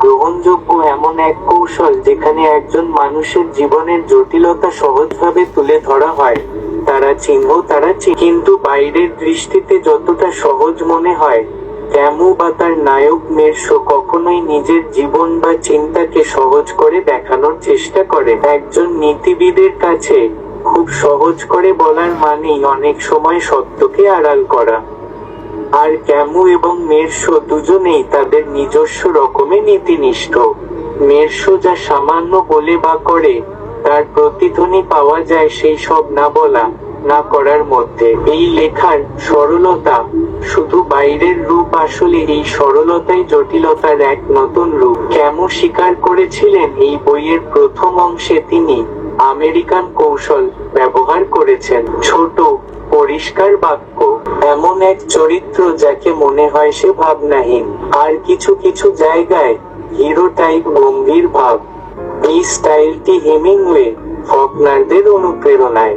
গ্রহণযোগ্য এমন এক কৌশল যেখানে একজন মানুষের জীবনের জটিলতা সহজভাবে তুলে ধরা হয়। তারা চিহ্ন, তারা কিন্তু বাইরের দৃষ্টিতে যতটা সহজ মনে হয়, ক্যামু বা তার নায়ক মেরশো কখনোই নিজের জীবন বা চিন্তাকে সহজ করে দেখানোর চেষ্টা করে। একজন নীতিবিদের কাছে খুব সহজ করে বলার মানেই অনেক সময় সত্যকে আড়াল করা। আর ক্যামু এবং মেরশো দুজনেই তাদের নিজস্ব রকমে নীতিনিষ্ঠ। মেরশো যা সামান্য বলে বা করে, তার প্রতিধ্বনি পাওয়া যায় সেই সব না বলা, না করার মধ্যে। এই লেখার সরলতা শুধু বাইরের রূপ আসলে এই সরলতাই জটিলতার এক নতুন রূপ। ক্যামু স্বীকার করেছিলেন এই বইয়ের প্রথম অংশে তিনি আমেরিকান কৌশল ব্যবহার করেছেন। ছোট, পরিষ্কার বাক্য এমন এক চরিত্র যাকে মনে হয় সে ভাবনাহীন। আর কিছু কিছু জায়গায় হিরো টাইপ গম্ভীর ভাব। এই স্টাইলটি হেমিংওয়ে, ফকনারদের অনুপ্রেরণায়।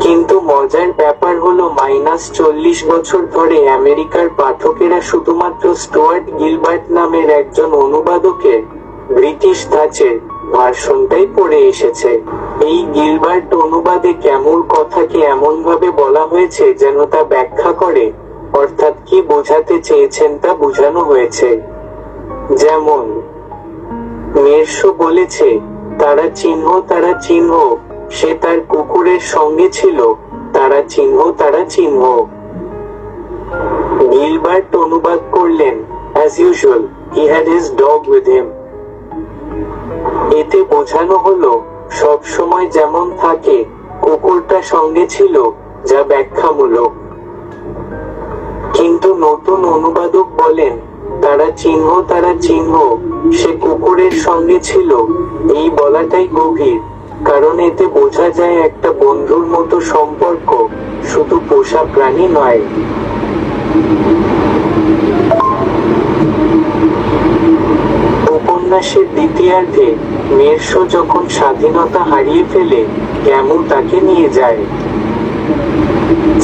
কিন্তু মজার ব্যাপার হলো মাইনাস চল্লিশ বছর ধরে আমেরিকার পাঠকেরা শুধুমাত্র স্টুয়ার্ট গিলবার্ট নামের একজন অনুবাদকের ব্রিটিশ ধাঁচের ভার্সনটাই পড়ে এসেছে। এই গিলবার্ট অনুবাদে ক্যামুর কথাকে এমনভাবে বলা হয়েছে যেন তা ব্যাখ্যা করে, অর্থাৎ কি বোঝাতে চেয়েছেন তা বোঝানো হয়েছে। যেমন মেরশো বলেছে, তারা চিহ্ন তারা চিহ্ন, সে তার কুকুরের সঙ্গে ছিল, তারা চিহ্ন তারা চিহ্ন। গিলবার্ট অনুবাদ করলেন as usual he had his dog with him এতে বোঝানো হলো সব সময় যেমন থাকে, কুকুরটা সঙ্গে ছিল, যা ব্যাখ্যামূলক। কিন্তু নতুন অনুবাদক বলেন, তারা চিহ্ন তারা চিহ্ন, সে কুকুরের সঙ্গে ছিল। এই বলাটাই গভীর, কারণ এতে বোঝা যায় একটা বন্ধুর মতো সম্পর্ক, শুধু পোষা প্রাণী নয়। উপন্যাসের দ্বিতীয়ার্ধে মেরশো যখন স্বাধীনতা হারিয়ে ফেলে ক্যামু তাকে নিয়ে যায়।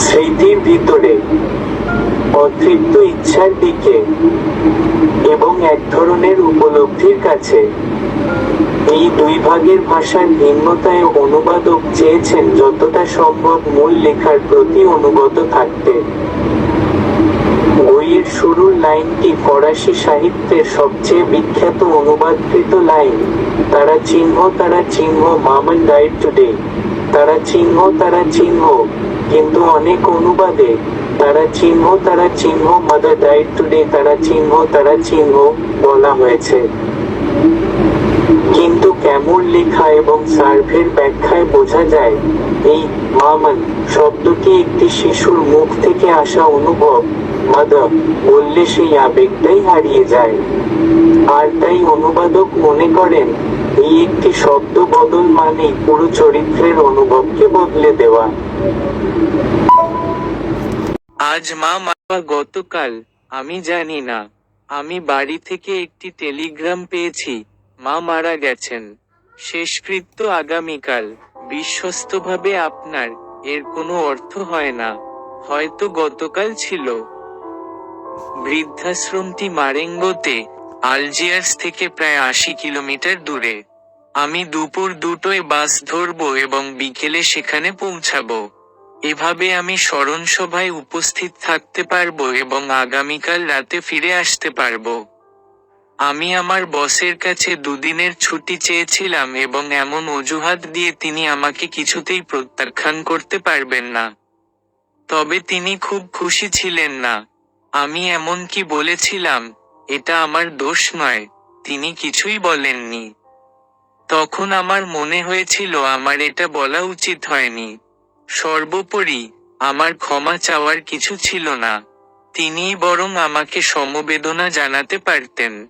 স্মৃতির ভিতরে অতৃপ্ত ইচ্ছার দিকে এবং এক ধরনের উপলব্ধির কাছে এই দুই ভাগের ভাষার ভিন্নতায় অনুবাদক চেয়েছেন যতটা সম্ভব মূল লেখার প্রতি অনুগত থাকতে। লাইনটি ফরাসি সাহিত্যের সবচেয়ে বিখ্যাত অনুবাদকৃত লাইন। তারা চিহ্ন তারা চিহ্ন মামন ডাইড টুডে। তারা চিহ্ন তারা চিহ্ন, কিন্তু অনেক অনুবাদে তারা চিহ্ন তারা চিহ্ন, মাদার ডাইড টুডে তারা চিহ্ন তারা চিহ্ন বলা হয়েছে। কিন্তু ক্যামুর লেখা এবং সার্ভের ব্যাখ্যায় বোঝা যায়, এই মামান শব্দটি একটি শিশুর মুখ থেকে আসা অনুভব। মাদক বললে সেই আবেগটাই হারিয়ে যায়। আর তাই অনুবাদক মনে করেন, এই একটি শব্দ বদল মানেই পুরো চরিত্রের অনুভবকে বদলে দেওয়া। আজ মা মারা গতকাল, আমি জানি না। আমি বাড়ি থেকে একটি টেলিগ্রাম পেয়েছি, মা মারা গেছেন। শেষকৃত্য আগামীকাল, বিশ্বস্তভাবে আপনার, এর কোনো অর্থ হয় না। হয়তো গতকাল ছিল। বৃদ্ধাশ্রমটি মারেঙ্গোতে আলজিয়ার্স থেকে প্রায় আশি কিলোমিটার দূরে। আমি দুপুর দুটোয় বাস ধরবো এবং বিকেলে সেখানে পৌঁছাবো। এভাবে আমি স্মরণসভায় উপস্থিত থাকতে পারব এবং আগামীকাল রাতে ফিরে আসতে পারব। আমি আমার বসের কাছে দুদিনের ছুটি চেয়েছিলাম এবং এমন অজুহাত দিয়ে তিনি আমাকে কিছুতেই প্রত্যাখ্যান করতে পারবেন না। তবে তিনি খুব খুশি ছিলেন না। আমি এমন কি বলেছিলাম, এটা আমার দোষ নয়, তিনি কিছুই বলেননি। তখন আমার মনে হয়েছিল, আমার এটা বলা উচিত হয়নি। সর্বোপরি, আমার ক্ষমা চাওয়ার কিছু ছিল না। তিনি বরং আমাকে সমবেদনা জানাতে পারতেন।